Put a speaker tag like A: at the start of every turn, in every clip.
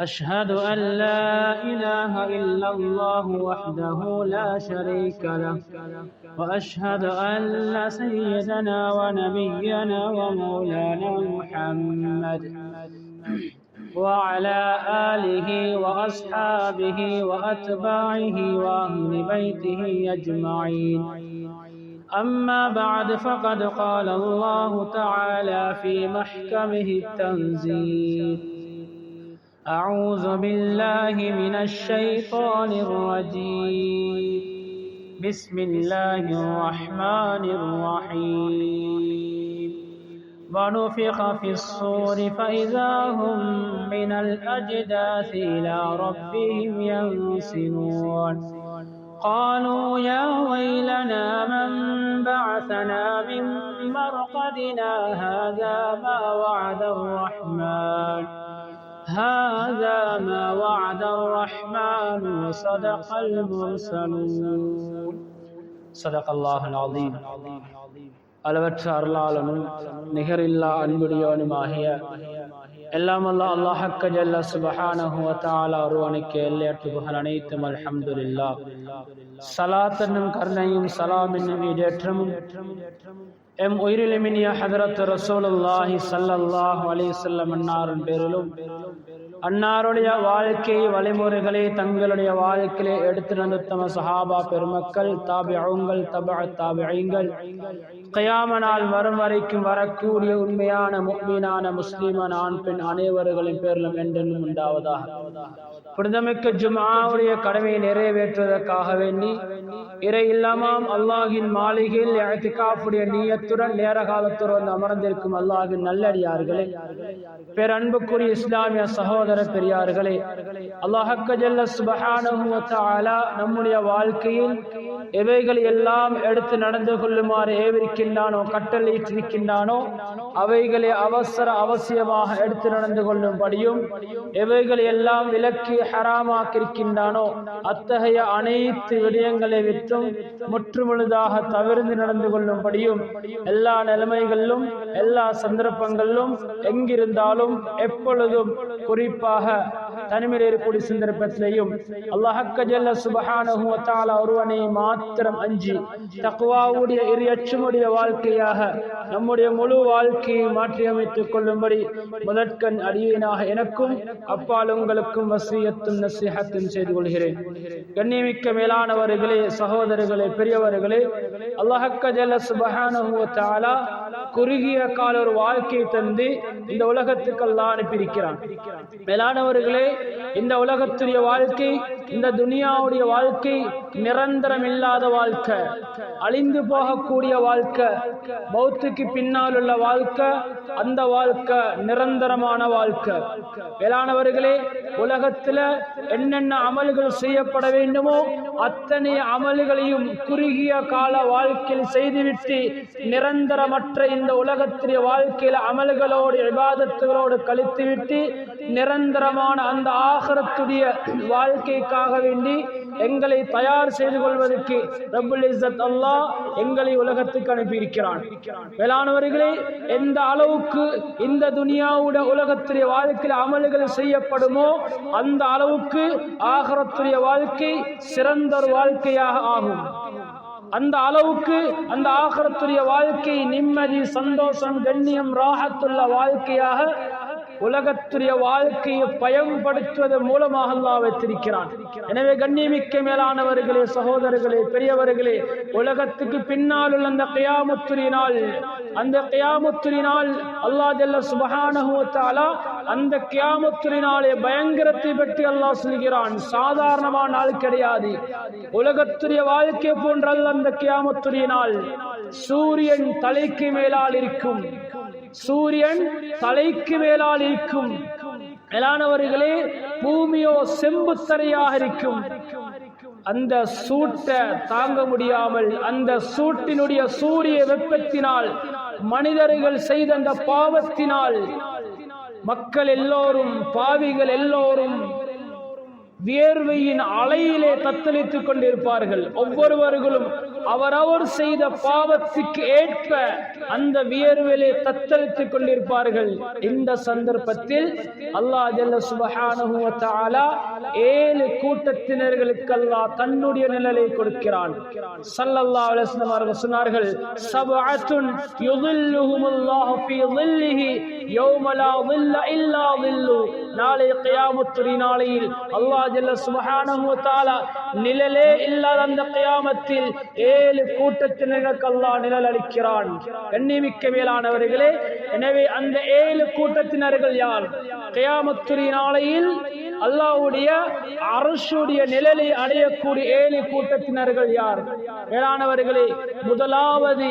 A: أشهد أن لا إله إلا الله وحده لا شريك له. وأشهد أن سيدنا ونبينا ومولانا محمد وعلى آله وأصحابه وأتباعه وأهل بيته أجمعين. أما بعد فقد قال الله تعالى في محكمه التنزيل. أعوذ بالله من الشيطان الرجيم. بسم الله الرحمن الرحيم. ونفخ في الصور فإذا هم من الأجداث إلى ربهم ينسلون. قالوا يا ويلنا من بعثنا من مرقدنا هذا ما وعد الرحمن. هذا ما وعد الرحمن وصدق المرسلون صدق الله العظيم அளவற்ற அருளாளனும் நிகரில்லா அன்புடையவனுமாகிய எல்லாம் அல்லா அல்லாஹக்க ஜல்ல சுபஹானஹு வ தஆலா ஒருவனுக்கு எல்லையற்ற புகழ் அனைத்தும் அல்ஹம்துலில்லா சலாத் என்னும் கருணையும் சலாம் என்னும் ஈடேற்றமும் எம் உயிரிலுமினிய ஹதரத் ரசோலுல்லாஹி சல்லல்லாஹ் அலிசல்லம் அன்னாரின் பேரிலும் அன்னாருடைய வாழ்க்கை வழிமுறைகளை தங்களுடைய வாழ்க்கையிலே எடுத்து நடத்தம சஹாபா பெருமக்கள் தாபியங்கள் தப தாபியங்கள் கயாம நாள் வரும் வரைக்கும் வரக்கூடிய உண்மையான முக்மீனான முஸ்லீமான ஆண் பெண் அனைவர்களின் பேரிலும் என்றென்னும் உண்டாவதாக புனிதமிக்க ஜுமாவுடைய கடமையை நிறைவேற்றுவதற்காக வேண்டி இறை இல்லாமாம் அல்லாஹின் மாளிகையில் எழுத்துக்காப்புடைய நீயத்துடன் நேர காலத்துடன் வந்து அமர்ந்திருக்கும் அல்லாஹின் நல்லடியார்களே. பேரன்புக்குரிய இஸ்லாமிய சகோதர பெரியார்களே அல்லாஹக்க ஜல்ல சுபஹானஹு நம்முடைய வாழ்க்கையில் எவைகள் எல்லாம் எடுத்து நடந்து கொள்ளுமாறு ஏவிருக்கின்றானோ கட்டளையிட்டிருக்கின்றானோ அவைகளை அவசர அவசியமாக எடுத்து நடந்து கொள்ளும்படியும் எவைகள் எல்லாம் விலக்கி ஹராமாக்கிருக்கின்றானோ அத்தகைய அனைத்து விடயங்களை விற்றும் முற்றுமுழுதாக தவிர்த்து நடந்து கொள்ளும்படியும் எல்லா நிலைமைகளிலும் எல்லா சந்தர்ப்பங்களிலும் எங்கிருந்தாலும் எப்பொழுதும் குறிப்பாக தனிமையில் இருக்கக்கூடிய சந்தர்ப்பத்திலையும் அல்லாஹக்க ஜல்ல சுபஹானஹு வத்தாலா ஒருவனை மாத்திரம் அஞ்சு தக்குவாவுடைய இரு அச்சமுடைய வாழ்க்கையாக நம்முடைய முழு வாழ்க்கையை மாற்றி அமைத்துக் கொள்ளும்படி முதற்கண் அடியேனாக எனக்கும் அப்பால் உங்களுக்கும் வசியத்தும் நசிஹத்தும் செய்து கொள்கிறேன். கண்ணியமிக்க மேலானவர்களே சகோதரர்களே பெரியவர்களே அல்லாஹக்க ஜல்ல சுபஹானஹு குறுகிய கால ஒரு வாழ்க்கையை தந்து இந்த உலகத்துக்கெல்லாம் அனுப்பியிருக்கிறான். மேலானவர்களே இந்த உலகத்துடைய வாழ்க்கை இந்த துனியாவுடைய வாழ்க்கை நிரந்தரம் இல்லாத வாழ்க்கை. அழிந்து போகக்கூடிய வாழ்க்கை. பௌத்துக்கு பின்னால் உள்ள வாழ்க்கை. அந்த வாழ்க்கை நிரந்தரமான வாழ்க்கை. மேலானவர்களே உலகத்துல என்னென்ன அமல்கள் செய்யப்பட வேண்டுமோ அத்தனை அமல்களையும் குறுகிய கால வாழ்க்கையில் செய்துவிட்டு நிரந்தரமற்ற இந்த உலகத்திலே வாழ்க்கையில அமல்களோடு விவாதத்துகளோடு கழித்துவிட்டு நிரந்தரமான அந்த ஆகரத்துடைய வாழ்க்கைக்காக வேண்டி எங்களை தயார் செய்து கொள்வதற்கு ரபுல் இஸ்ஸத் அல்லாஹ் எங்களை உலகத்துக்கு அனுப்பியிருக்கிறான். வேளாண்வர்களே எந்த அளவுக்கு இந்த துனியாவுட உலகத்துடைய வாழ்க்கையில் அமல்கள் செய்யப்படுமோ அந்த அளவுக்கு ஆகரத்துடைய வாழ்க்கை சிறந்த ஒரு வாழ்க்கையாக ஆகும். அந்த அளவுக்கு அந்த ஆகரத்துடைய வாழ்க்கை நிம்மதி சந்தோஷம் கண்ணியம் ராகத்துள்ள வாழ்க்கையாக உலகத்துடைய வாழ்க்கையை பயன்படுத்துவதன் மூலமாக அல்லாஹ் வைத்திருக்கிறான். எனவே கண்ணியமிக்க மேலானவர்களே சகோதரர்களே பெரியவர்களே உலகத்துக்கு பின்னால் உள்ள அந்த கயாமுத்துரினால் அந்த கயாமுத்துரினால் அல்லாஹ் ஜல்ல சுபகானகுவத்தாலா அந்த கியாமுத்துரினாலே பயங்கரத்தை பற்றி அல்லாஹ் சொல்கிறான். சாதாரணமான நாள் கிடையாது. உலகத்துடைய வாழ்க்கை போன்றல்ல அந்த கியாமுத்துரிய நாள். சூரியன் தலைக்கு மேலால் இருக்கும். சூரியன் தலைக்கு மேலால் இருக்கும். மேலானவர்களே பூமியோ செம்புத்தரையாக இருக்கும். அந்த சூட்டை தாங்க முடியாமல் அந்த சூட்டினுடைய சூரிய வெப்பத்தினால் மனிதர்கள் செய்த அந்த பாவத்தினால் மக்கள் எல்லோரும் பாவிகள் எல்லோரும் வியர்வையின் அலையிலே தத்தளித்துக் கொண்டிருப்பார்கள். ஒவ்வொருவர்களும் அவரவர் செய்த பாவத்துக்கு ஏற்ப அந்த வியர்விலை தத்தளித்துக் கொண்டிருப்பார்கள். இந்த சந்தர்ப்பத்தில் அல்லாஹ் ஜல்ல சுபஹானஹு ஏழு கூட்டத்தினர்களுக்கெல்லாம் தன்னுடைய நிழலை கொடுக்கிறான். ஸல்லல்லாஹு அலைஹி சொன்னார்கள் சபஅத்துன் யுதில்லுஹுமுல்லாஹு ஃபீ ظில்லிஹி யௌம லா ظில்ல இல்லா ظில்லு நாளை கியாமத்துரி நாளையில் அல்லாஹ் ஜல்ல சுபஹானஹு தஆலா நிழலே இல்லாத அந்த கியாமத்தில் ஏ ஏழு கூட்டத்தினருக்கு அல்லாஹ் நிழல் அளிக்கிறான் கண்ணிமிக்க மேலானவர்களே எனவே அந்த ஏழு கூட்டத்தினர்கள் யார்? கயாமத்துரி நாளையில் அல்லாஹ்வுடைய அரசுடைய நிழலை அடையக்கூடிய ஏழு கூட்டத்தினர்கள் யார்? மேலானவர்களே முதலாவது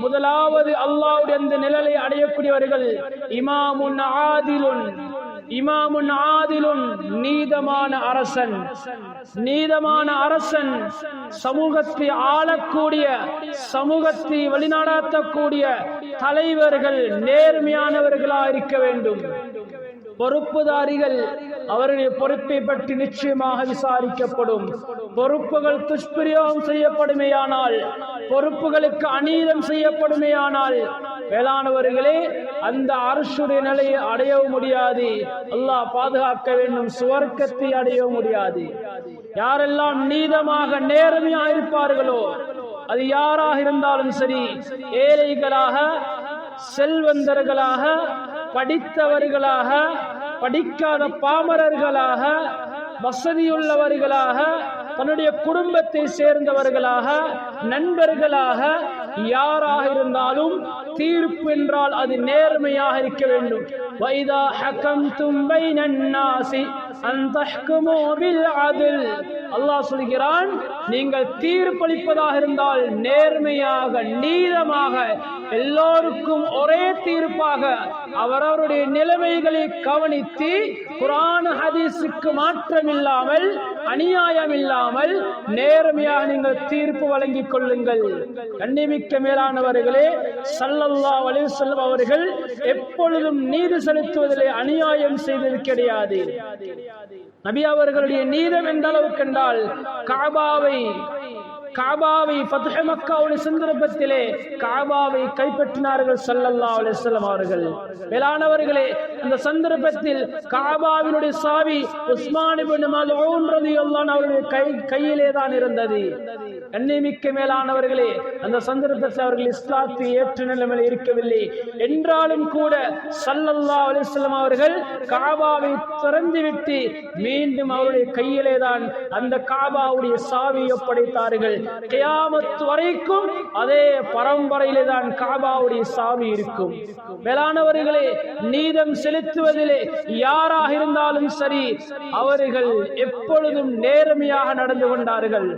A: முதலாவது அல்லாவுடைய அந்த நிழலை அடையக்கூடியவர்கள் இமாமுன் ஆதிலுன். இமாமுன் ஆதிலுன் நீதமான அரசன். நீதமான அரசன். சமூகத்தை ஆளக்கூடிய சமூகத்தை வழிநடாத்தக்கூடிய தலைவர்கள் நேர்மையானவர்களா இருக்க வேண்டும். பொறுப்புதாரிகள் அவருடைய பொறுப்பை பற்றி நிச்சயமாக விசாரிக்கப்படும். பொறுப்புகள் துஷ்பிரயோகம் செய்யப்படுமேயானால் பொறுப்புகளுக்கு அநீதம் செய்யப்படுமேயானால் வேளாணவர்களே அந்த அரசுடைய நிலையை அடையவும் முடியாது. அல்லாஹ் பாதுகாக்க வேண்டும் சுவர்க்கத்தை அடையவும் முடியாது. யாரெல்லாம் நீதமாக நேர்மையாக இருப்பார்களோ அது யாராக இருந்தாலும் சரி ஏழைகளாக செல்வந்தர்களாக படித்தவர்களாக படிக்காத பாமரர்களாக வசதியுள்ளவர்களாக தன்னுடைய குடும்பத்தை சேர்ந்தவர்களாக நண்பர்களாக யாராக இருந்தாலும் தீர்ப்பு என்றால் அது நேர்மையாக இருக்க வேண்டும். வைதா ஹக்கம் தும்பை நன்னாசி அல்லாஹ் சொல்கிறான் நீங்கள் தீர்ப்பளிப்பதாக இருந்தால் நேர்மையாக நீதமாக எல்லோருக்கும் ஒரே தீர்ப்பாக அவரவருடைய நிலைமைகளை கவனித்து குரான் ஹதீஸுக்கு மாற்றம் இல்லாமல் அநியாயம் இல்லாமல் நேர்மையாக நீங்கள் தீர்ப்பு வழங்கிக் கொள்ளுங்கள். கண்ணிமிக்க மேலானவர்களே சல்லல்லா அலிசல்லம் அவர்கள் எப்பொழுதும் நீதி செலுத்துவதிலே அநியாயம் செய்தது கிடையாது. நபி அவர்களுடைய நீதம் எந்த அளவுக்கு என்றால் காபாவை காபாவை ஃபத்ஹ மக்காவுடைய சந்தர்ப்பத்திலே காபாவை கைப்பற்றினார்கள் சல்லல்லா அலிஸ்லாம் அவர்கள். மேலானவர்களே அந்த சந்தர்ப்பத்தில் காபாவினுடைய சாவி உஸ்மான் இப்னு அவருடைய கை கையிலே தான் இருந்தது. கண்ணிமிக்க மேலானவர்களே அந்த சந்தர்ப்பத்தில் அவர்கள் இஸ்லாத்து ஏற்ற நிலைமையில் இருக்கவில்லை. என்றாலும் கூட சல்லல்லா அலிஸ்லாம் அவர்கள் காபாவை திறந்துவிட்டு மீண்டும் அவருடைய கையிலே தான் அந்த காபாவுடைய சாவியை ஒப்படைத்தார்கள். கியாமத்து வரைக்கும் அதே பரம்பரையிலே தான் காபாவுடைய சாமி இருக்கும். மேலானவர்களே நீதம் செலுத்துவதிலே யாராக இருந்தாலும் சரி அவர்கள் எப்பொழுதும் நேர்மையாக நடந்து கொண்டார்கள்.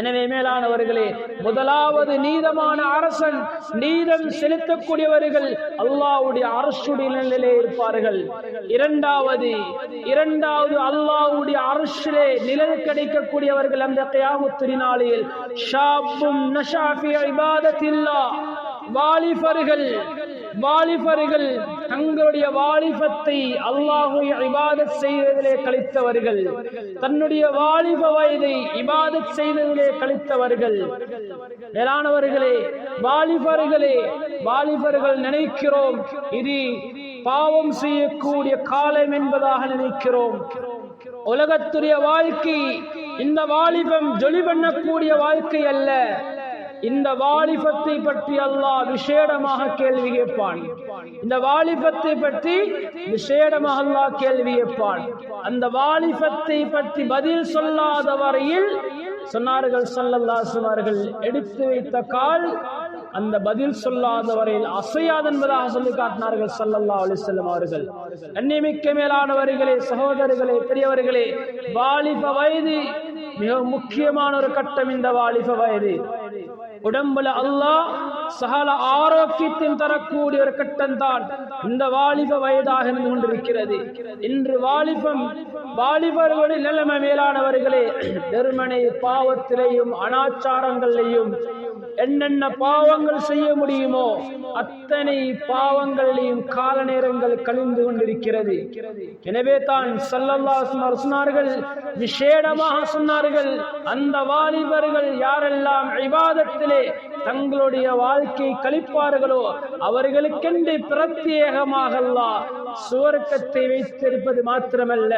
A: எனவே மேலானவர்களே முதலாவது நீதமான அரசன் நீதம் செலுத்தக்கூடியவர்கள் அல்லாவுடைய அரசுடைய நிலையிலே இருப்பார்கள். இரண்டாவது இரண்டாவது அல்லாவுடைய அரசிலே நிழல் கிடைக்கக்கூடியவர்கள் அந்த கியாமத்துரி நாளில் ஷாப்பும் நஷாஃபி இபாதத்தில்லா. வாலிபர்கள் வாலிபர்கள் தங்களுடைய வாலிபத்தை அல்லாஹு இபாதத் செய்வதிலே கழித்தவர்கள். தன்னுடைய வாலிப வயதை இபாதத் செய்ததிலே கழித்தவர்கள். மேலானவர்களே வாலிபர்களே வாலிபர்கள் நினைக்கிறோம். இது பாவம் செய்யக்கூடிய காலம் என்பதாக நினைக்கிறோம். உலகத்துடைய வாழ்க்கை இந்த வாலிபம் ஜொலி பண்ணக்கூடிய வாழ்க்கை அல்ல. இந்த வாலிபத்தை பற்றி அல்லாஹ் விசேடமாக கேள்வி கேட்பான். இந்த வாலிபத்தை பற்றி விசேடமாக அல்லாஹ் கேள்வி கேட்பான். அந்த வாலிபத்தை பற்றி பதில் சொல்லாத வரையில் சொன்னார்கள் சொல்லல்லாசுமார்கள் எடுத்து வைத்த கால் அந்த பதில் சொல்லாத வரையில் அசையாது என்பதாக சொல்லி காட்டினார்கள் சல்லல்லா அலிசல்லம் அவர்கள். கண்ணியமிக்க மேலானவர்களே சகோதரர்களே பெரியவர்களே வாலிப வயது மிக முக்கியமான ஒரு கட்டம் இந்த வாலிப வயது. உடம்புல அல்லாஹ் சகல ஆரோக்கியத்தின் தரக்கூடிய ஒரு கட்டம் தான் இந்த வாலிப வயதாக இருந்து கொண்டிருக்கிறது. இன்று வாலிபம் வாலிபர்களுடைய நிலைமை மேலானவர்களே வெறுமனை பாவத்திலையும் அனாச்சாரங்களையும் என்னென்ன பாவங்கள் செய்ய முடியுமோ அத்தனை பாவங்களிலையும் கால நேரங்கள் கழிந்து கொண்டிருக்கிறது. எனவே தான் சல்லல்லாஹு சொன்னார்கள் விசேடமாக சொன்னார்கள் அந்த வாலிபர்கள் யாரெல்லாம் விவாதத்திலே தங்களுடைய வாழ்க்கை கழிப்பார்களோ அவர்களுக்கென்று பிரத்யேகமாக அல்லாஹ் சுவர்க்கத்தை வைத்திருப்பது மாத்திரமல்ல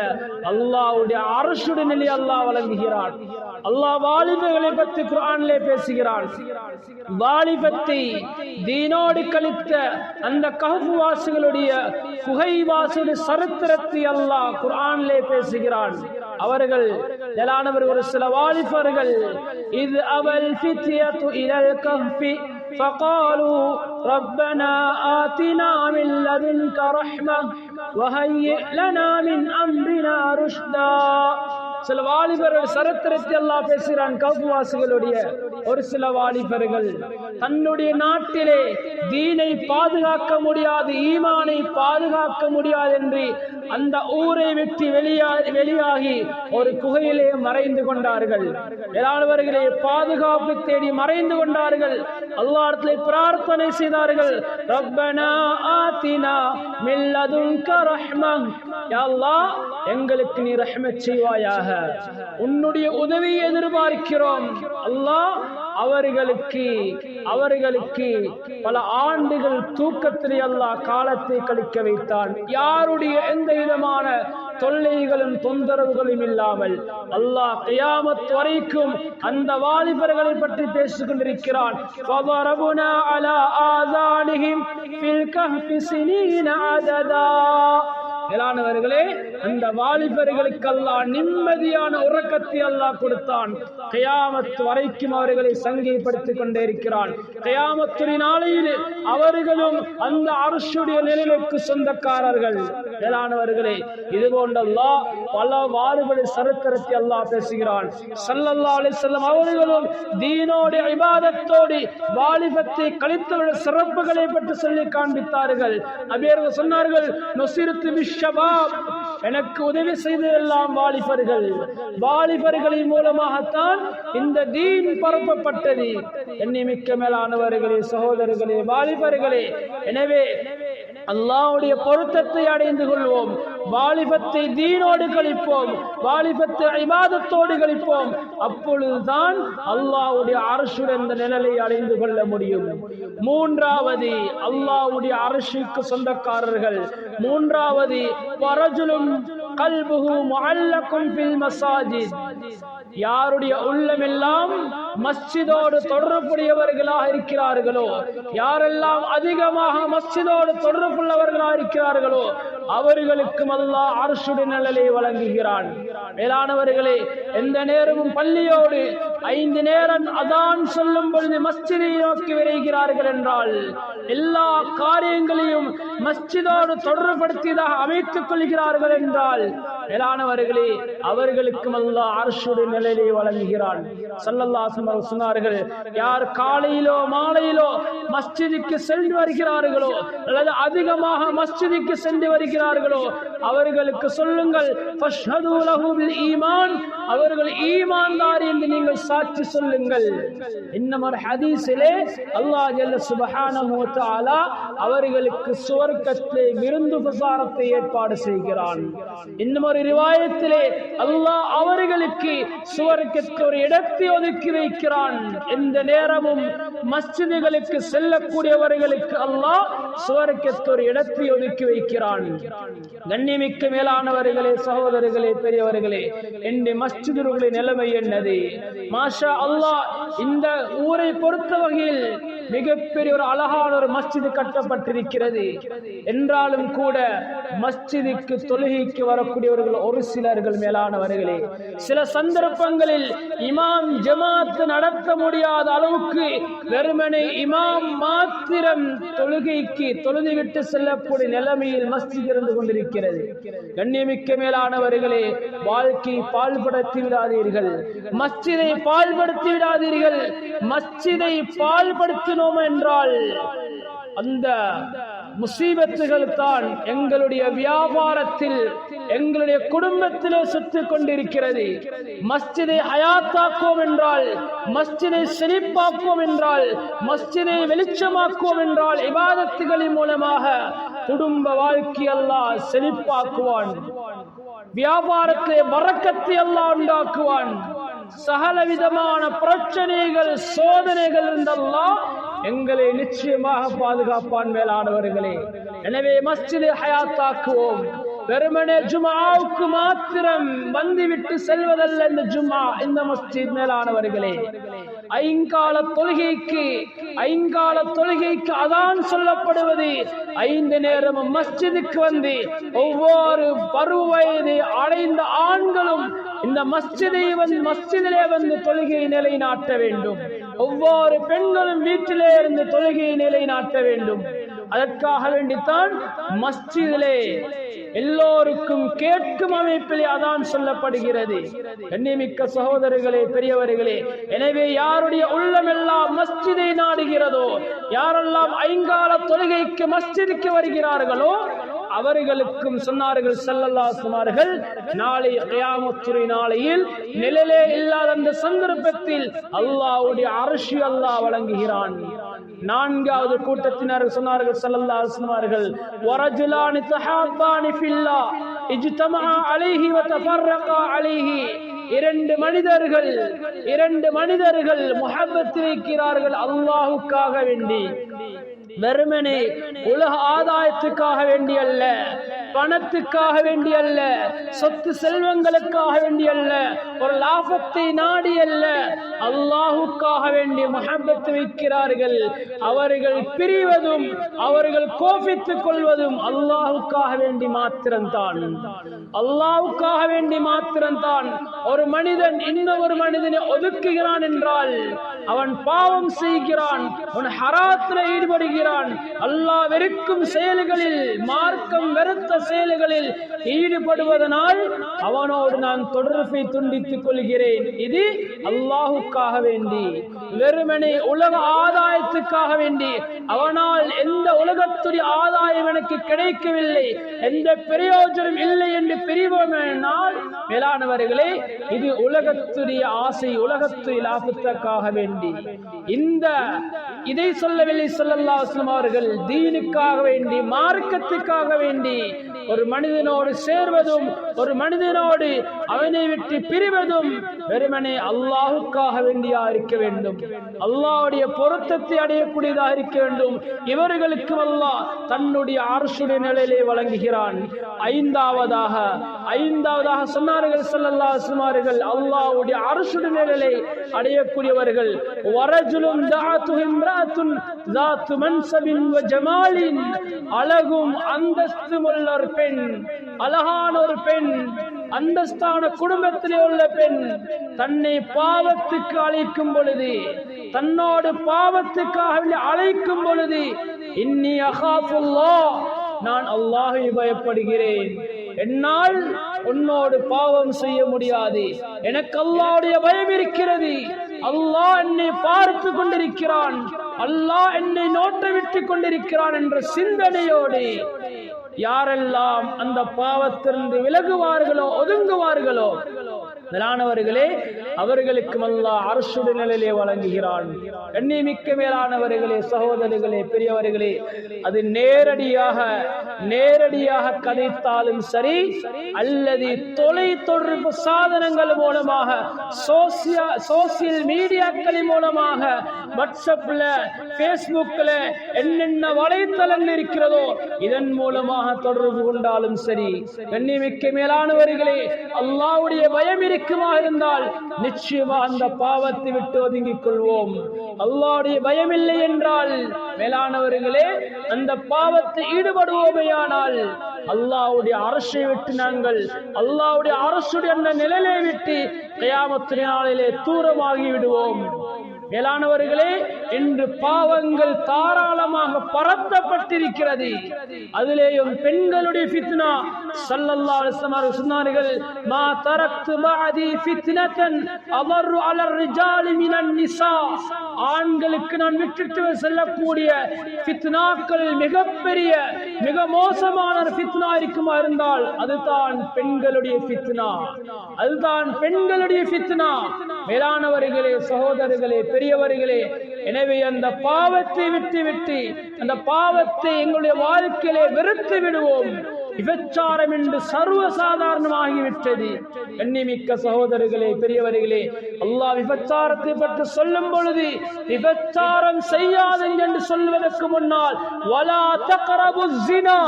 A: அல்லாஹ்வுடைய அரசுடைய நிலை அல்லாஹ் வழங்குகிறான். அல்லாஹ் வாலிபர்களை பற்றி குரானிலே பேசுகிறான். வாலிபத்தை தீனோடு கழித்த அந்த கஹஃப் வாசிகளுடைய குகை வாசியுடைய சரித்திரத்தை அல்லாஹ் குர்ஆனிலே பேசுகிறான் அவர்கள் ஜலானவர் ஒரு சில வாலிபர்கள் இது அவல் ஃபித்யத்து இலல் கஹ்ஃபி فقالوا ربنا آتنا من لدنك رحمة وهيئ لنا من أمرنا رشدا சில வாலிபர்கள் சரித்திரத்தை எல்லாம் பேசுகிறான் கவுவாசிகளுடைய ஒரு சில வாலிபர்கள் தன்னுடைய நாட்டிலே தீனை பாதுகாக்க முடியாது ஈமானை பாதுகாக்க முடியாது என்று அந்த ஊரை விட்டு வெளியா வெளியாகி ஒரு குகையிலே மறைந்து கொண்டார்கள். வேளாண்வர்களே பாதுகாப்பு தேடி மறைந்து கொண்டார்கள். அல்லாஹ்விடத்திலே பிரார்த்தனை செய்தார்கள். ரப்பனா ஆத்தினா மில்லதுன்க ரஹ்ம யா அல்லாஹ் எங்களுக்கு நீ ரஹ்மத் செய்வாயாக. உன்னுடைய உதவியை எதிர்பார்க்கிறோம். அல்லாஹ் அவர்களுக்கு அவர்களுக்கு பல ஆண்டுகள் தூக்கத்திலே அல்லாஹ் காலத்தை கழிக்க வைத்தான் யாருடைய எந்த விதமான தொல்லைகளும் தொந்தரவுகளும் இல்லாமல் அல்லாஹ் கியாமத் வரைக்கும் அந்த வாலிபர்களை பற்றி பேசிக் கொண்டிருக்கிறான் فَضَرَبْنَا عَلَى آذَانِهِمْ فِي الْكَهْفِ سِنِينَ عَدَدًا மேலானவர்களே அந்த வாலிபர்களுக்கு அல்லாஹ் நிம்மதியான உறக்கத்தை அல்லாஹ் கொடுத்தான். கயாமத் வரைக்கும் அவர்களை சங்கிப்படுத்திக் கொண்டே இருக்கிறான். கயாமத்துடைய நாளையில் அவர்களும் அந்த அரசுடைய நிலைக்கு சொந்தக்காரர்கள். மேலானவர்களே இது போன்றல்லா பல வாலிபடி சரித்திரத்தை அல்லாஹ் பேசுகிறான். சல்லல்லா அலிசல்லம் அவர்களும் தீனோடு இபாதத்தோடு வாலிபத்தை கழித்தவர்கள் சிறப்புகளை பற்றி சொல்லி காண்பித்தார்கள். அபியர்கள் சொன்னார்கள் நொசிருத்து ஷபாப் எனக்கு உதவி செய்ததெல்லாம் வாலிபர்கள். வாலிபர்களின் மூலமாகத்தான் இந்த தீன் பரப்பப்பட்டது. என்னை மிக்க மேலானவர்களே சகோதரர்களே வாலிபர்களே எனவே அல்லாஹ்வுடைய பொருத்தத்தை அடைந்து கொள்வோம். வாலிபத்தை தீனோடு கழிப்போம். வாலிபத்தை ஐமாதத்தோடு கழிப்போம். அப்பொழுதுதான் அல்லாஹ்வுடைய அரசுடன் இந்த நிழலை அடைந்து கொள்ள முடியும். மூன்றாவது அல்லாஹ்வுடைய அரசுக்கு சொந்தக்காரர்கள். மூன்றாவது வரஜுலும் கல்புகும் அல்லக்கும் பில் மசாஜித். யாருடைய உள்ளமெல்லாம் மஸ்ஜிதோடு தொடர்புடையவர்களாக இருக்கிறார்களோ? யாரெல்லாம் அதிகமாக மஸ்ஜிதோடு தொடர்புள்ளவர்களாக இருக்கிறார்களோ? அவர்களுக்கும் அல்லாஹ் அரசுடைய நிழலை வழங்குகிறான். மேலானவர்களே எந்த நேரமும் பள்ளியோடு ஐந்து நேரம் அதான் சொல்லும் பொழுது மஸ்ஜிதை நோக்கி விரைகிறார்கள் என்றால் எல்லா காரியங்களையும் மஸ்ஜிதோடு தொடர்படுத்தியதாக அமைத்துக் கொள்கிறார்கள் என்றால் மேலானவர்களே அவர்களுக்கும் அல்லாஹ் அரசுடைய நிலையை வழங்குகிறான். சல்லல்லா சொன்னார்கள் யார் காலையிலோ மாலையிலோ மஸ்ஜிதுக்கு சென்று வருகிறார்களோ அல்லது அதிகமாக மஸ்ஜிதுக்கு சென்று இருக்கிறார்களோ அவர்களுக்கு சொல்லுங்கள் ஈமான். அவர்கள் ஈமான்தார் என்று நீங்கள் சாட்சி சொல்லுங்கள். இன்னும் ஒரு ஹதீஸிலே அல்லாஹ் ஜல்ல சுபஹான அவர்களுக்கு சுவர்க்கத்திலே விருந்து பிரசாரத்தை ஏற்பாடு செய்கிறான். இன்னும் ஒரு ரிவாயத்திலே அல்லாஹ் அவர்களுக்கு சுவர்க்கத்து ஒரு இடத்தை ஒதுக்கி வைக்கிறான். எந்த நேரமும் மஸ்ஜிதுகளுக்கு செல்லக்கூடியவர்களுக்கு அல்லாஹ் சுவர்க்கத்து ஒரு இடத்தை ஒதுக்கி வைக்கிறான். கண்ணியமிக்க மேலானவர்களே சகோதரர்களே பெரியவர்களே என்று மஸ்ஜிதர்களின் நிலைமை என்னது? மாஷா அல்லாஹ் இந்த ஊரை பொறுத்த வகையில் மிகப்பெரிய ஒரு அழகான ஒரு மஸ்ஜிது கட்டப்பட்டிருக்கிறது. என்றாலும் கூட மஸ்ஜிதுக்கு தொழுகைக்கு வரக்கூடியவர்கள் ஒரு சிலர்கள் மேலானவர்களே. சில சந்தர்ப்பங்களில் இமாம் ஜமாத் நடத்த முடியாத அளவுக்கு வெறுமனை இமாம் மாத்திரம் தொழுகைக்கு தொழுதுவிட்டு செல்லக்கூடிய நிலைமையில் மஸ்ஜித் இருந்து கொண்டிருக்கிறது. கண்ணியமிக்க மேலானவர்களே வாழ்க்கை பால்படுத்தி விடாதீர்கள். மஸ்ஜிதை பால்படுத்தி விடாதீர்கள். மஸ்ஜிதை பால்படுத்தினோம் என்றால் அந்த முசீபத்துகள் தான் எங்களுடைய வியாபாரத்தில் எங்களுடைய குடும்பத்திலே சுற்றி கொண்டிருக்கிறது. மஸ்ஜிதை ஹயாத்தாக்குவோம் என்றால் மஸ்ஜிதை செழிப்பாக்குவோம் என்றால் மஸ்ஜிதை வெளிச்சமாக்குவோம் என்றால் இபாதத்துகளின் மூலமாக குடும்ப வாழ்க்கை அல்லாஹ் செழிப்பாக்குவான். வியாபாரத்தை வரக்கத்தை எல்லாம் உண்டாக்குவான். சகல விதமான பிரச்சனைகள் சோதனைகள் இருந்தெல்லாம் எங்களை நிச்சயமாக பாதுகாப்பான் மேலானவர்களே. எனவே மஸ்ஜிதை ஹயாத்தாக்குவோம். வெறுமனே ஜுமாவுக்கு மாத்திரம் வந்துவிட்டு செல்வதல்ல இந்த ஜுமா இந்த மஸ்ஜித் மேலானவர்களே. ஐங்கால தொழுகைக்கு ஐங்கால தொழுகைக்கு அதான் சொல்லப்படுவது. ஐந்து நேரமும் மஸ்ஜிதுக்கு வந்து ஒவ்வொரு பருவ வயது அடைந்த ஆண்களும் இந்த மஸ்ஜிதை வந்து மஸ்ஜிதிலே வந்து தொழுகையை நிலைநாட்ட வேண்டும். ஒவ்வொரு பெண்களும் வீட்டிலே இருந்து தொழுகையை நிலைநாட்ட வேண்டும். அதற்காக வேண்டித்தான் மஸ்ஜிதிலே எல்லோருக்கும் கேட்கும் அமைப்பிலே அதான் சொல்லப்படுகிறது. கண்ணிமிக்க சகோதரர்களே பெரியவர்களே எனவே யாருடைய உள்ளமெல்லாம் மஸ்ஜிதை நாடுகிறதோ யாரெல்லாம் ஐங்கால தொழுகைக்கு மஸ்ஜிதுக்கு வருகிறார்களோ அவர்களுக்கும் சொன்னார்கள் சல்லல்லா சொன்னார்கள் நாளை கயாமத்துறை நாளையில் நிழலே இல்லாத அந்த சந்தர்ப்பத்தில் அல்லாஹ்வுடைய அரசு அல்லாஹ் வழங்குகிறான். நான்காவது கூட்டத்தினர் சொன்னார்கள் சல்லல்லா சொன்னார்கள் வரஜுலானி தஹாபானி ஃபில்லா இஜ்தமா அலைஹி வ தஃபர்ரகா அலைஹி. இரண்டு மனிதர்கள் இரண்டு மனிதர்கள் முஹப்பத்தில் இருக்கிறார்கள் அல்லாஹுக்காக வேண்டி. வெறுமனே உலக ஆதாயத்துக்காக வேண்டி அல்ல பணத்துக்காக வேண்டி அல்ல சொத்து செல்வங்களுக்காக வேண்டி அல்ல ஒரு லாபத்தை நாடி அல்ல அல்லாஹுக்காக வேண்டி முகப்பத்து வைக்கிறார்கள். அவர்கள் பிரிவதும் அவர்கள் கோபித்துக் கொள்வதும் அல்லாஹுக்காக வேண்டி மாத்திரம்தான். அல்லாஹுக்காக வேண்டி மாத்திரம்தான். ஒரு மனிதன் இன்னொரு மனிதனை ஒதுக்குகிறான் என்றால் அவன் பாவம் செய்கிறான் அவன் ஹராத்தில் ஈடுபடுகிறான். அல்லாஹ் வெறுக்கும் செயல்களில் மார்க்கம் வெறுத்த செயல்களில் ஈடுபடுவதனால் அவனோடு நான் தொடர்பை துண்டித்துக் கொள்கிறேன். இது அல்லாஹுக்காக வேண்டி வெறுமனே உலக ஆதாயத்துக்காக வேண்டி அவனால் எந்த உலகத்துடைய ஆதாயம் எனக்கு கிடைக்கவில்லை எந்த பிரயோஜனம் இல்லை என்று பிரிவோமேனால் மேலானவர்களே இது உலகத்துடைய ஆசை உலகத்துடைய லாபத்துக்காக வேண்டி. இந்த இதை சொல்லவில்லை சொல்லல்லா அவர்கள் தீனுக்காக வேண்டி மார்க்கத்துக்காக வேண்டி ஒரு மனிதனோடு சேர்வதும் ஒரு மனிதனோடு அவனை விட்டு பிரிவதும் வெறுமனே அல்லாஹுக்காக வேண்டியா இருக்க வேண்டும். அல்லாஹ்வுடைய பொருத்தத்தை அடையக்கூடியதாக இருக்க வேண்டும். இவர்களுக்கு அல்லாஹ் தன்னுடைய அரசுடைய நிலையிலே வழங்குகிறான். ஐந்தாவதாக ஐந்தாவதாக சொன்னார்கள் செல்லல்லா சுமார்கள் அல்லாவுடைய அல்லாஹ்வுடைய அரசுடைய நிலையிலே அடையக்கூடியவர்கள். வரஜுலும் தாத்து தாத்து மன்சபின் ஜமாலின். அழகும் அந்தஸ்தும் உள்ள ஒரு பெண் அழகான ஒரு பெண். அந்தஸ்தான குடும்பத்திலே உள்ள பெண் தன்னை பாவத்துக்கு அழைக்கும் பொழுது தன்னோடு பாவத்துக்காக அழைக்கும் பொழுது இன்னி அகாஃபுல்லா நான் அல்லாஹை பயப்படுகிறேன். என்னால் உன்னோடு பாவம் செய்ய முடியாது. எனக்கு அல்லாவுடைய பயம் இருக்கிறது. அல்லாஹ் என்னை பார்த்து கொண்டிருக்கிறான். அல்லாஹ் என்னை நோட்டமிட்டுக் கொண்டிருக்கிறான் என்ற சிந்தனையோடு யாரெல்லாம் அந்த பாவத்திலிருந்து விலகுவார்களோ ஒதுங்குவார்களோ மேலானவர்களே அவர்களுக்கு அல்லா அரசுடைய நிலையிலே வழங்குகிறான். கண்ணியமிக்க மேலானவர்களே சகோதரர்களே பெரியவர்களே அது நேரடியாக நேரடியாக கதைத்தாலும் சரி அல்லது தொலை தொடர்பு சாதனங்கள் மூலமாக சோசியல் மீடியாக்களின் மூலமாக வாட்ஸ்அப்ல பேஸ்புக்ல என்னென்ன வலைத்தளங்கள் இருக்கிறதோ இதன் மூலமாக தொடர்பு கொண்டாலும் சரி கண்ணியமிக்க மேலானவர்களே அல்லாவுடைய பயம் இருக்குமா இருந்தால் நிச்சயமா அந்த பாவத்தை விட்டு ஒதுங்கிக் கொள்வோம் அல்லாவுடைய பயம் இல்லை என்றால் மேலானவர்களே அந்த பாவத்தை ஈடுபடுவோமையானால் அல்லாவுடைய அரசை விட்டு நாங்கள் அல்லாவுடைய அரசுடைய அந்த நிழலை விட்டு கயாமத்து நாளிலே தூரமாகி விடுவோம் மேலானவர்களே இன்று பாவங்கள் தாராளமாக பரத்தப்பட்டிருக்கிறது. அதிலேயும் பெண்களுடைய ஃபித்னா. சல்லல்லா அலைஹி சொன்னார்கள் மா தரக்து பஅதி ஃபித்னத்தன் அமர்ரு அலர் ரிஜாலி மினன் நிசா ஆண்களுக்கு நான் விட்டுட்டு செல்லக்கூடிய ஃபித்னாக்கள் மிகப்பெரிய மிக மோசமான சித்னா இருக்குமா இருந்தால் அதுதான் பெண்களுடைய ஃபித்னா. அதுதான் பெண்களுடைய பித்னா மேலானவர்களே சகோதரர்களே பெரியவர்களே எனவே அந்த பாவத்தை விட்டு விட்டு அந்த பாவத்தை எங்களுடைய வாழ்க்கையிலே வெறுத்து விடுவோம். விபச்சாரம் என்று சர்வ சாதாரணமாகிவிட்டது எண்ணிமிக்க சகோதரர்களே பெரியவர்களே அல்லாஹ் விபச்சாரத்தை பற்றி சொல்லும் பொழுது விபச்சாரம் செய்யாது என்று சொல்வதற்கு முன்னால் வலா தக்ரபு ஜினா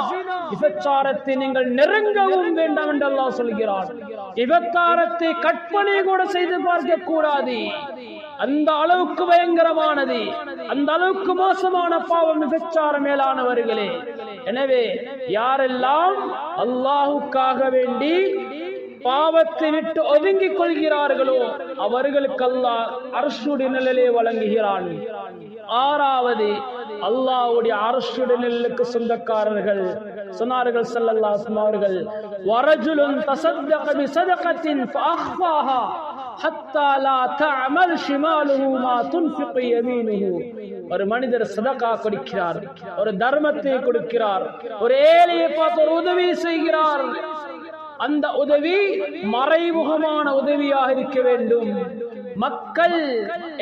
A: விபச்சாரத்தை நீங்கள் நெருங்கவும் வேண்டாம் என்று அல்லாஹ் சொல்கிறார் விபச்சாரத்தை கற்பனை கூட செய்து பார்க்க கூடாது அந்த அளவுக்கு பயங்கரமானது அந்த அளவுக்கு மோசமான பாவம் விபச்சார மேலானவர்களே. எனவே யாரெல்லாம் அல்லாஹுக்காக வேண்டி பாவத்தை விட்டு ஒதுங்கிக் கொள்கிறார்களோ அவர்களுக்கு அல்லாஹ் அரசுடைய நிழலே வழங்குகிறான். ஆறாவது அல்லாஹ்வுடைய அரசுடைய நிழலுக்கு சொந்தக்காரர்கள் சொன்னார்கள் ஸல்லல்லாஹு சொன்னார்கள் வரஜுலும் அவர்கள் வரஜுலுன் தஸத்தக ஹத்தா லா தஅமல் ஷிமாலுஹு மா துன்ஃபிகு யமீனுஹு. ஒரு மனிதர் சதகா கொடுக்கிறார் ஒரு தர்மத்தை கொடுக்கிறார் ஒரு ஏழையை பார்த்து ஒரு உதவி செய்கிறார். அந்த உதவி மறைமுகமான உதவியாக இருக்க வேண்டும். மக்கள்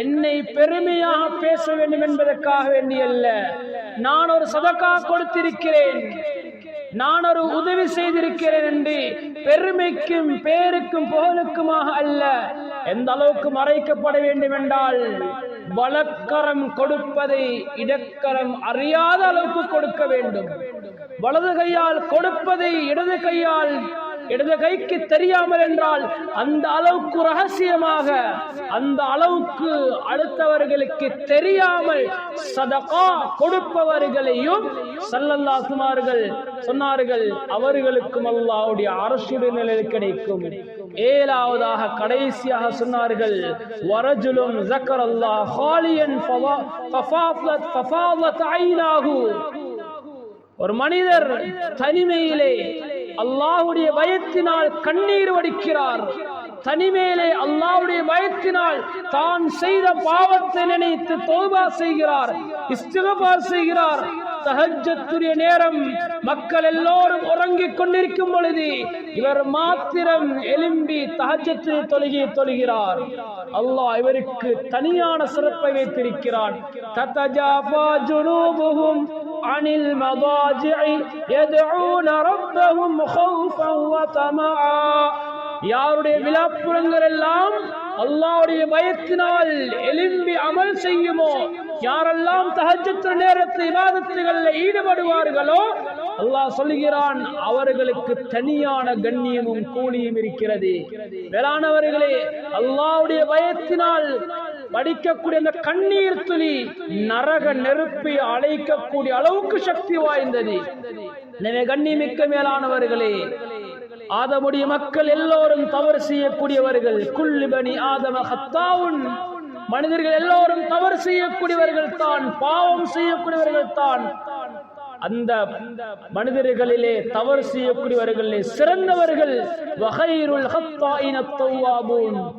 A: என்னை பெருமையாக பேச வேண்டும் என்பதற்காக வேண்டியல்ல. நான் ஒரு சதக்கா கொடுத்திருக்கிறேன். நான் ஒரு உதவி செய்திருக்கிறேன் என்று பெருமைக்கும் பேருக்கும் புகழுக்குமாக அல்ல. எந்த அளவுக்கு மறைக்கப்பட வேண்டும் என்றால் வலக்கரம் கொடுப்பதை இடக்கரம் அறியாத அளவுக்கு கொடுக்க வேண்டும். வலது கையால் கொடுப்பதை இடது கையால் இடது கைக்கு தெரியாமல் என்றால் அந்த அளவுக்கு ரகசியமாக அந்த அளவுக்கு அடுத்தவர்களுக்கு தெரியாமல் சதகா கொடுப்பவர்களையும் சல்லல்லாசுமார்கள் சொன்னார்கள் அவர்களுக்கும் அல்லாவுடைய அரசுடைய நிலையில் கிடைக்கும். ஏழாவதாக கடைசியாக சொன்னார்கள் வரஜுலும் ஜக்கர் அல்லாஹ் ஹாலியன் ஒரு மனிதர் தனிமையிலே அல்லாஹுடைய பயத்தினால் கண்ணீர் வடிக்கிறார். தனிமேலே அல்லாஹுடைய பயத்தினால் தான் செய்த பாவத்தை நினைத்து தோல்வா செய்கிறார் இஸ்திகபார் செய்கிறார். தகஜத்துரிய நேரம் மக்கள் எல்லோரும் உறங்கிக் கொண்டிருக்கும் பொழுது இவர் மாத்திரம் எலும்பி தகஜத்து தொழுகி தொழுகிறார். அல்லாஹ் இவருக்கு தனியான சிறப்பை வைத்திருக்கிறான். தத்தஜாபா ஜுனூபுஹும் அனில் மதாஜிஐ எதோ ரப்பஹும் ஹௌஃபன் வ யாருடைய விழாப்புறங்கள் எல்லாம் அல்லாவுடைய பயத்தினால் எலும்பி அமல் செய்யுமோ? யாரெல்லாம் தஹஜத்து நேரத்து விவாதத்துகளில் ஈடுபடுவார்களோ அல்லாஹ் சொல்லுகிறான் அவர்களுக்கு தனியான கண்ணியமும் கூலியும் இருக்கிறது. வேளாணவர்களே அல்லாவுடைய பயத்தினால் வடிக்கக்கூடிய அந்த கண்ணீர் துளி நரக நெருப்பை அழைக்கக்கூடிய அளவுக்கு சக்தி வாய்ந்தது. எனவே கண்ணிமிக்க மேலானவர்களே ஆதமுடைய மக்கள் எல்லோரும் தவறு செய்யக்கூடியவர்கள். குள்ளிபனி ஆதம ஹத்தாவுன் மனிதர்கள் எல்லோரும் தவறு செய்யக்கூடியவர்கள் தான் பாவம் செய்யக்கூடியவர்கள் தான். அந்த மனிதர்களிலே தவறு செய்யக்கூடியவர்களிலே சிறந்தவர்கள் வகைருல்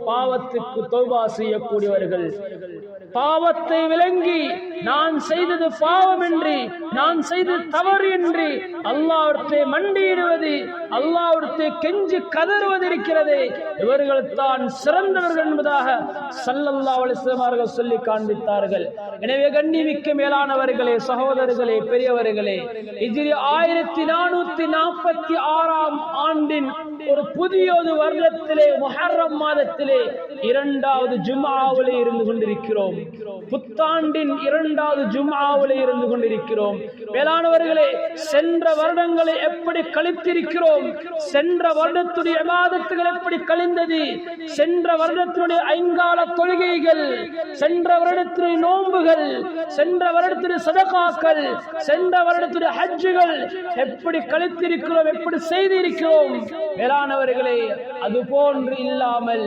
A: பாவத்துக்கு தௌபா செய்யக்கூடியவர்கள். பாவத்தை விளங்கி நான் செய்தது பாவம் என்று நான் செய்தது தவறு என்று அல்லாவிடத்தை மண்டியிடுவது அல்லாவிடத்தை கெஞ்சி கதறுவது இருக்கிறது. இவர்கள் தான் சிறந்தவர்கள் என்பதாக சல்லல்லா அவர்கள் சொல்லி காண்பித்தார்கள். எனவே கண்ணிமிக்க மேலானவர்களே சகோதரர்களே பெரியவர்களே இதில் ஆயிரத்தி நானூத்தி நாற்பத்தி ஆறாம் ஆண்டின் ஒரு புதிய வருடத்திலே மொஹர்ரம் மாதத்திலே இரண்டாவது ஜும்ஆவிலே இருந்து கொண்டிருக்கிறோம். புத்தாண்டின் இரண்டாவது ஜும்ஆவிலே இருந்து கொண்டிருக்கிறோம். வேளாணவர்களே சென்ற வருடங்களை எப்படி கழித்திருக்கிறோம்? சென்ற வருடத்துடைய விவாதத்துகள் எப்படி கழிந்தது? சென்ற வருடத்தினுடைய ஐங்கால கொள்கைகள் சென்ற வருடத்துடைய நோன்புகள் சென்ற வருடத்துடைய சதகாக்கள் சென்ற வருடத்துடைய ஹஜ்ஜுகள் எப்படி கழித்திருக்கிறோம்? எப்படி செய்திருக்கிறோம்? மேலானவர்களே அது போன்று இல்லாமல்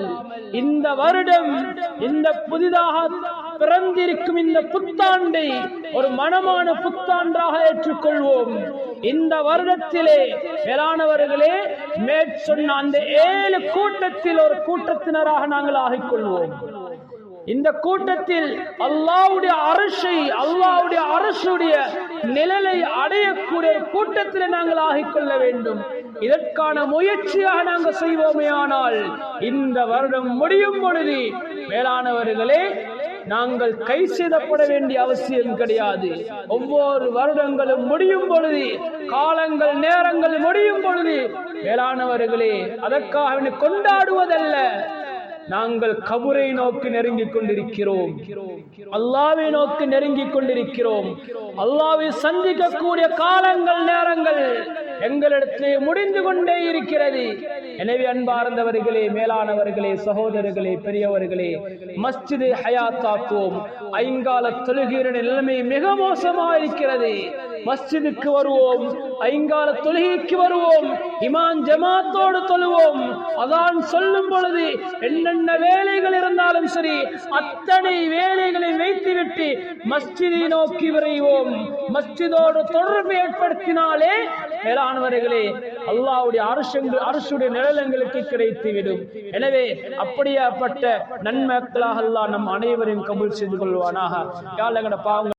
A: இந்த வருடம் இந்த புதிதாக பிறந்திருக்கும் இந்த புத்தாண்டை ஒரு மனமான புத்தாண்டாக ஏற்றுக்கொள்வோம். இந்த வருடத்திலே மேலானவர்களே மேற்சொன்ன அந்த ஏழு கூட்டத்தில் ஒரு கூட்டத்தினராக நாங்கள் ஆகிக் கொள்வோம் இந்த கூட்டத்தில் அல்லாவுடைய அரசை அல்லாவுடைய அரசுடைய நிழலை அடையக்கூடிய கூட்டத்தில் நாங்கள் ஆகிக்கொள்ள வேண்டும். இதற்கான முயற்சியாக நாங்கள் செய்வோமே ஆனால் இந்த வருடம் முடியும் பொழுது மேலானவர்களே நாங்கள் கை செய்தப்பட வேண்டிய அவசியம் கிடையாது. ஒவ்வொரு வருடங்களும் முடியும் பொழுது காலங்கள் நேரங்கள் முடியும் பொழுது மேலானவர்களே அதற்காக கொண்டாடுவதல்ல. நாங்கள் கபுரை நோக்கி நெருங்கிக் கொண்டிருக்கிறோம். அல்லாவை நோக்கி நெருங்கிக் கொண்டிருக்கிறோம். அல்லாவை சந்திக்கக்கூடிய காலங்கள் நேரங்கள் எங்களிடத்திலே முடிந்து கொண்டே இருக்கிறது. எனவே அன்பார்ந்தவர்களே மேலானவர்களே சகோதரர்களே பெரியவர்களே மஸ்ஜிதை ஹயாத்தாக்குவோம் ஐங்கால தொழுகிற நிலைமை மிக மோசமாக இருக்கிறது. மஸ்ஜிதுக்கு வருவோம் ஐங்கால தொழுகைக்கு வருவோம் இமான் ஜமாத்தோடு தொழுவோம். அதான் சொல்லும் பொழுது என்னென்ன வேலைகள் இருந்தாலும் சரி அத்தனை வேலைகளை வைத்துவிட்டு மஸ்ஜிதை நோக்கி விரைவோம். மஸ்ஜிதோடு தொடர்பு ஏற்படுத்தினாலே மேலானவர்களே அல்லாவுடைய அரசு அரசுடைய நிழலங்களுக்கு கிடைத்துவிடும். எனவே அப்படியாப்பட்ட நன்மக்களாக அல்லாஹ் நம் அனைவரையும் கபூல் செய்து கொள்வானாக. யாழ் பாவங்கள்